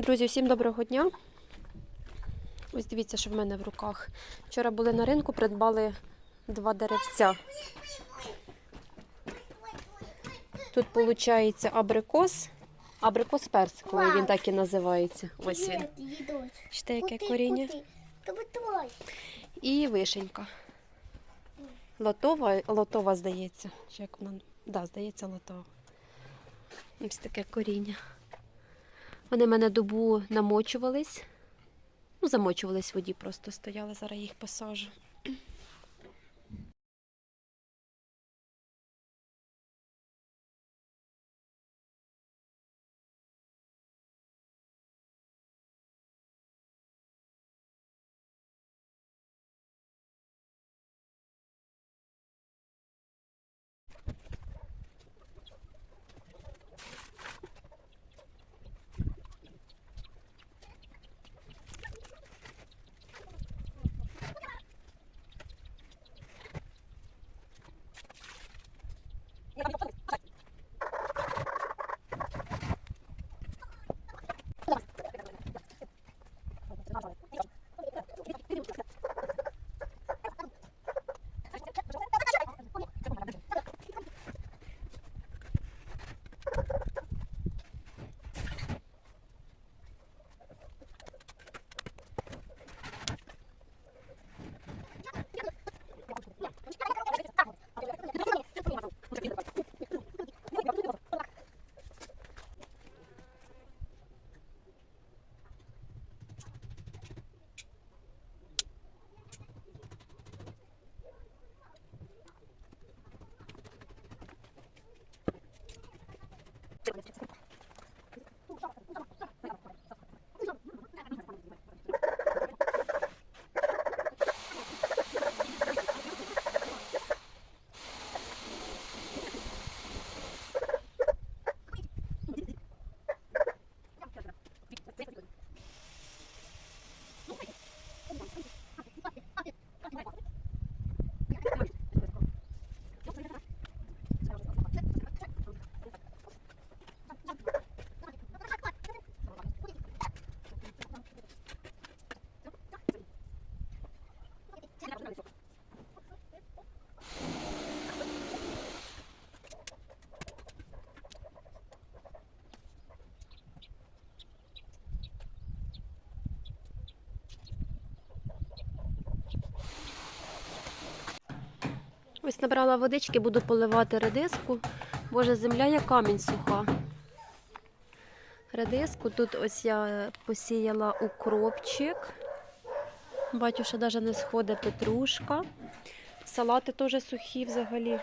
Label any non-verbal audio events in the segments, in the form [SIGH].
Друзі, всім доброго дня. Ось дивіться, що в мене в руках. Вчора були на ринку, придбали два деревця. Тут виходить абрикос. Абрикос персиковий, він так і називається. Ось він. Бачите, яке коріння. І вишенька. Лотова, лотова здається. Чи як вона? Да, здається, лотова. Ось таке коріння. Вони мене добу намочувались. Ну, замочувались в воді, просто стояли, зараз їх посажу. Ось набрала водички, буду поливати редиску. Боже, земля як камінь суха. Редиску тут ось я посіяла укропчик. Бачу, що навіть не сходить петрушка. Салати теж сухі взагалі.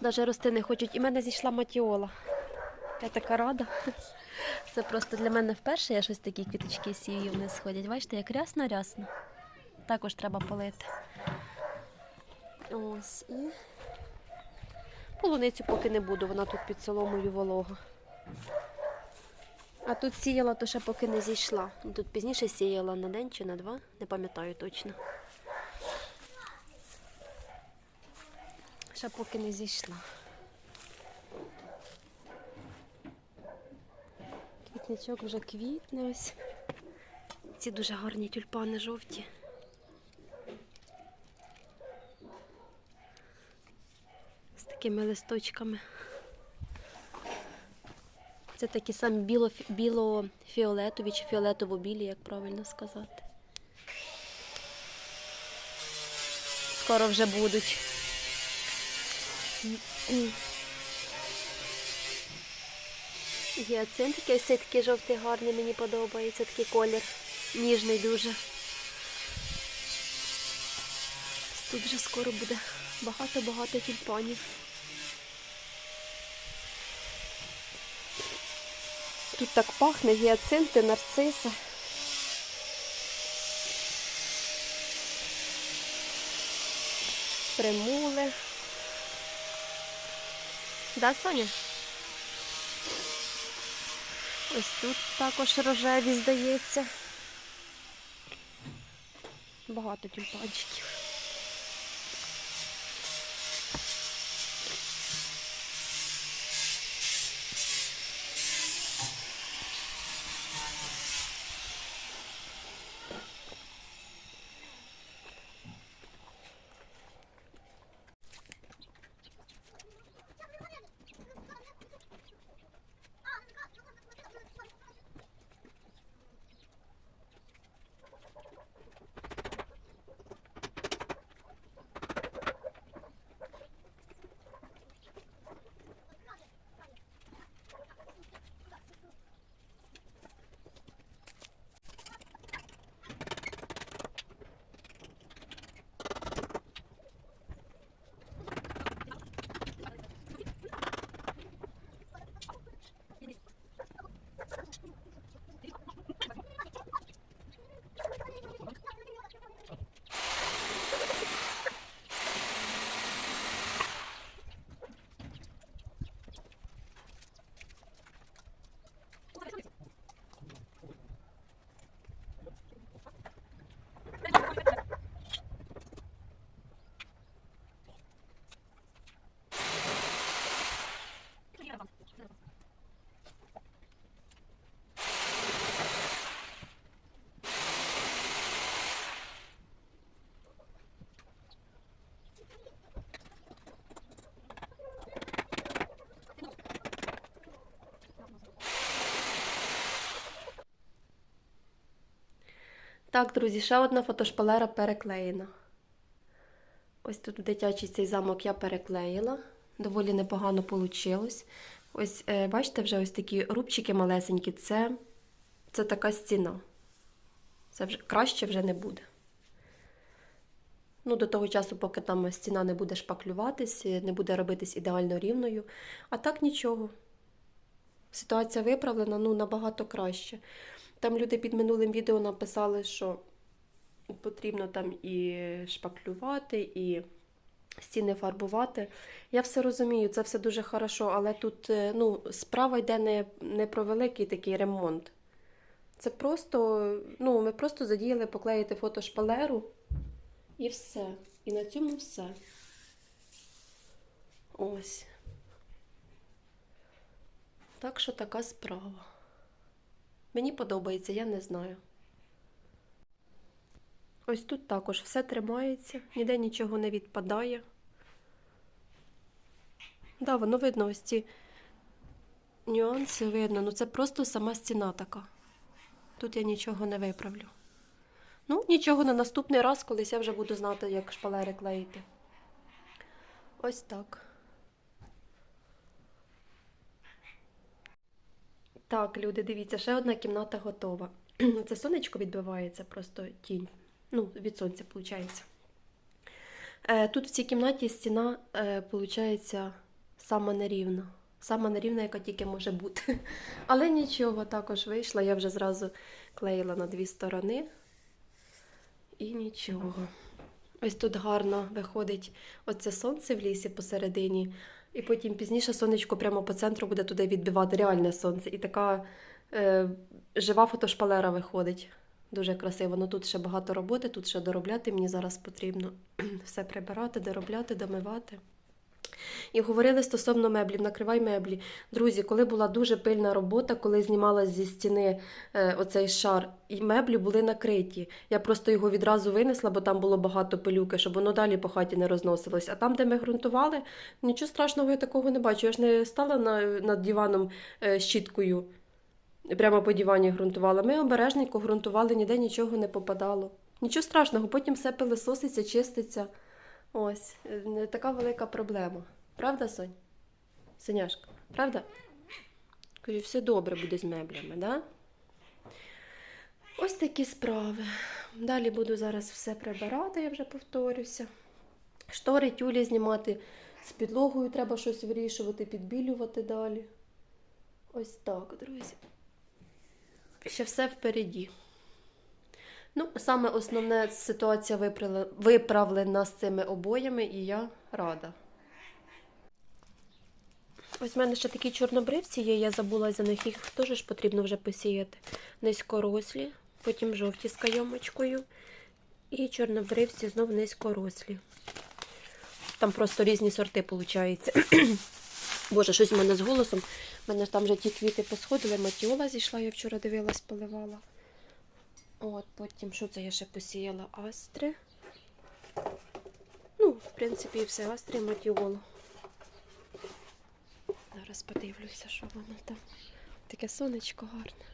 Навіть рости не хочуть. І в мене зійшла матіола. Я така рада. Це просто для мене вперше я щось такі квіточки сію, вони сходять. Бачите, як рясно-рясно. Також треба полити. Ось і полуницю поки не буду, вона тут під соломою волога. А тут сіяла, то ще поки не зійшла. Ну, Тут пізніше сіяла на день чи на два, не пам'ятаю точно. Ще поки не зійшла. Квітничок вже квітне ось. Ці дуже гарні тюльпани жовті. Такими листочками. Це такі самі біло, біло-фіолетові чи фіолетово-білі, як правильно сказати. Скоро вже будуть. Гіацинтики, ось цей такий жовтий гарний, мені подобається, такий колір. Ніжний дуже. Тут вже скоро буде багато-багато тюльпанів. Тут так пахне гіацинти, нарциси. Примули. Да, Соня? Ось тут також рожеві, здається. Багато тюльпанчиків. Так, друзі, ще одна фотошпалера переклеєна. Ось тут дитячий цей замок я переклеїла. Доволі непогано вийшло. Ось, е, бачите, вже ось такі рубчики малесенькі. Це, це така стіна. Це вже краще вже не буде. Ну, до того часу, поки там стіна не буде шпаклюватись, не буде робитись ідеально рівною. А так нічого. Ситуація виправлена ну, набагато краще. Там люди під минулим відео написали, що потрібно там і шпаклювати, і стіни фарбувати. Я все розумію, це все дуже хорошо, але тут е, ну, справа йде не, не про великий такий ремонт. Це просто, ну, ми просто задіяли поклеїти фотошпалеру і все. І на цьому все. Ось. Так що така справа. Мені подобається, я не знаю. Ось тут також все тримається, ніде нічого не відпадає. Да, воно видно, ось ці нюанси видно. Ну це просто сама стіна така. Тут я нічого не виправлю. Ну, нічого на наступний раз, колись я вже буду знати, як шпалери клеїти. Ось так. Так, люди, дивіться, ще одна кімната готова. [CLEARS THROAT] Це сонечко відбивається, просто тінь. Ну, від сонця, виходить. Е, Тут в цій кімнаті стіна, виходить, сама нерівна. Сама нерівна, яка тільки може бути. [LAUGHS] Але нічого, також вийшла. Я вже зразу клеїла на дві сторони. І нічого. Ось тут гарно виходить оце сонце в лісі посередині. І потім пізніше сонечко прямо по центру буде туди відбивати реальне сонце. І така е, жива фотошпалера виходить. Дуже красиво. Ну тут ще багато роботи, тут ще доробляти. Мені зараз потрібно [CLEARS THROAT] все прибирати, доробляти, домивати. І говорили стосовно меблів, накривай меблі. Друзі, коли була дуже пильна робота, коли знімалась зі стіни е, оцей шар, і меблі були накриті. Я просто його відразу винесла, бо там було багато пилюки, щоб воно далі по хаті не розносилось. А там, де ми ґрунтували, нічого страшного я такого не бачу. Я ж не стала на, над диваном е, щіткою, прямо по дивані ґрунтувала. Ми обережненько ґрунтували, ніде нічого не попадало. Нічого страшного, потім все пилисоситься, чиститься. Ось, не така велика проблема. Правда, Сонь? Соняшка, правда? Кажу, все добре буде з меблями, да? Ось такі справи. Далі буду зараз все прибирати, я вже повторюся. Штори, тюлі знімати, з підлогою треба щось вирішувати, підбілювати далі. Ось так, друзі. Ще все впереді. Ну, саме основне ситуація виправлена, з цими обоями, і я рада. Ось в мене ще такі чорнобривці є, я забула за них, їх теж ж потрібно вже посіяти. Низькорослі, потім жовті з кайомочкою. І чорнобривці знов низькорослі. Там просто різні сорти виходить. [CLEARS THROAT] Боже, щось в мене з голосом. У мене там вже ті квіти посходили, матіола зійшла, я вчора дивилась, поливала. От, потім, що це я ще посіяла? Астри. Ну, в принципі, все астри і матіолу. Зараз подивлюся, що воно там. Таке сонечко гарне.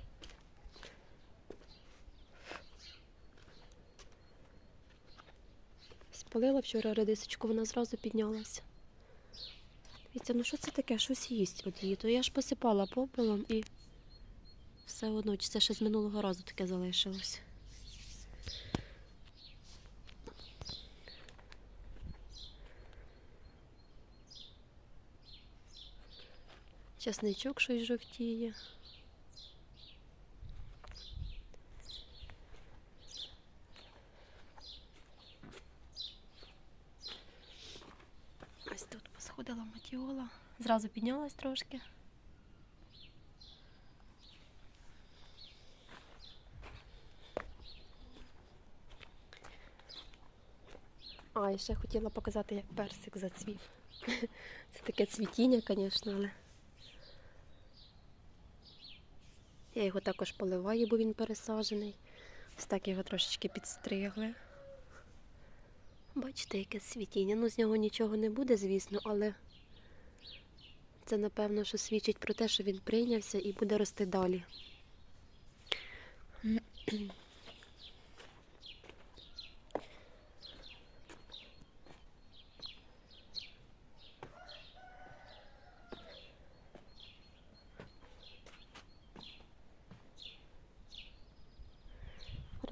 Спалила вчора редисочку, вона зразу піднялася. Дивіться, ну що це таке? Щось їсть от її. То я ж посипала попелом і все одно, чи це ще з минулого разу таке залишилось. Часничок щось жовтіє. Ось тут посходила матіола. Зразу піднялась трошки. А, і ще хотіла показати, як персик зацвів. [LAUGHS] Це таке цвітіння, звісно, але. Я його також поливаю, бо він пересаджений. Ось так його трошечки підстригли. Бачите, яке цвітіння. Ну, з нього нічого не буде, звісно, але це, напевно, що свідчить про те, що він прийнявся і буде рости далі.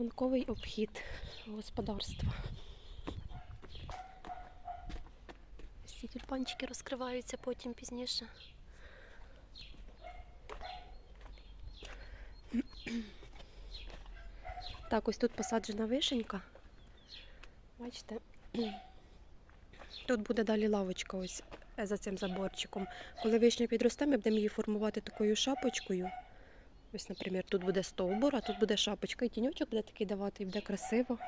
Ранковий обхід господарства. Ось Ці тюльпанчики розкриваються потім пізніше. Так, ось тут посаджена вишенька. Бачите? Тут буде далі лавочка ось за цим заборчиком. Коли вишня підросте, ми будемо її формувати такою шапочкою. Ось, наприклад, тут буде стовбур, а тут буде шапочка, і тіньочок буде такий давати, і буде красиво.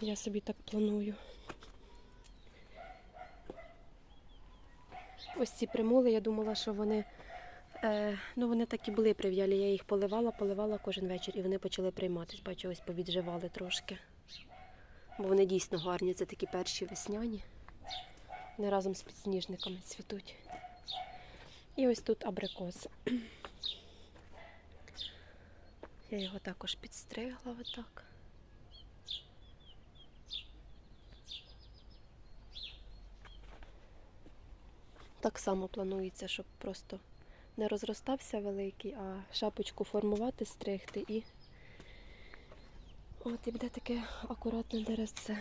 Я собі так планую. Ось ці примули, я думала, що вони, е, ну вони так і були прив'ялі. Я їх поливала, поливала кожен вечір, і вони почали прийматись. Бачу, ось повідживали трошки. Бо вони дійсно гарні, це такі перші весняні. Вони разом з підсніжниками цвітуть. І ось тут абрикос. Я його також підстригла отак. Так само планується, щоб просто не розростався великий, а шапочку формувати, стригти і от і буде таке акуратне деревце.